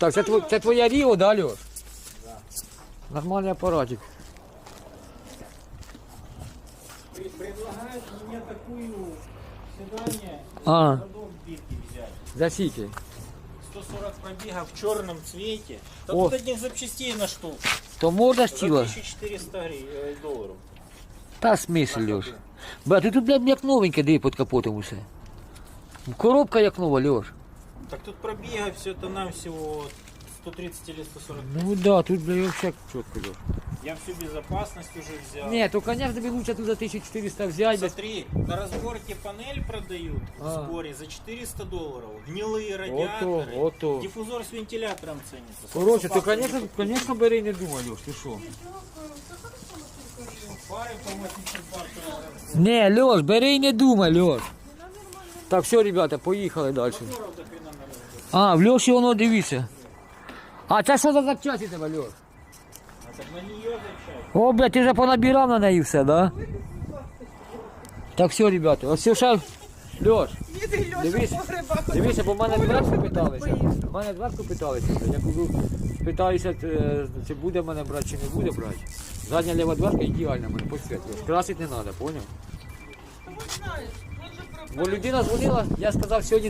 Так, це, тво- це твоя Ріо, да, Льош? Нормальний апаратик. Предлагают мне такую свидание А, годов битки взять. за скільки? 140 пробегов в черном цвете. Да О. тут одних запчастей на штуку. То можна ж За тіло? 1400 гривен, э, долларов. Та смисл, Льош. Бля, ти тут блядь, як новеньке, диви під капотом усе. Коробка як нова, Льош. Так тут пробега все это нам всего 130 или 140. Ну да, тут, бля, вообще чітко, Льош. Я всю безопасность уже взял. Ні, то, конечно, тобі лучше тут за 1400 взяти. без- Смотри, на разборке панель продают в А. сборе за 400 долларов. Гнилые Ото, радиаторы. ото. Диффузор с вентилятором ценится. Короче, то, Фары конечно, конечно, бери і не думай, Льош, ти що? по 80 баксов. Не, Льош, бери і не думай, Льош. Так, все, ребята, поїхали далі. А, в Льоші воно дивіться. А це що за запчасті тебе, Льош? А так на нее зачать. О, блядь, ти вже понабирав на неї все, да? Так, все, ребята, ось все ще... Льош, дивись, дивися, бо в мене дверку питалися. В мене дверку питалися. Я кажу, питаюся, е, чи буде мене брати, чи не буде брати. Задня ліва дверка ідеальна в мене, посвітлює. Красити не треба, поняв? Бо людина дзвонила, я сказав сьогодні.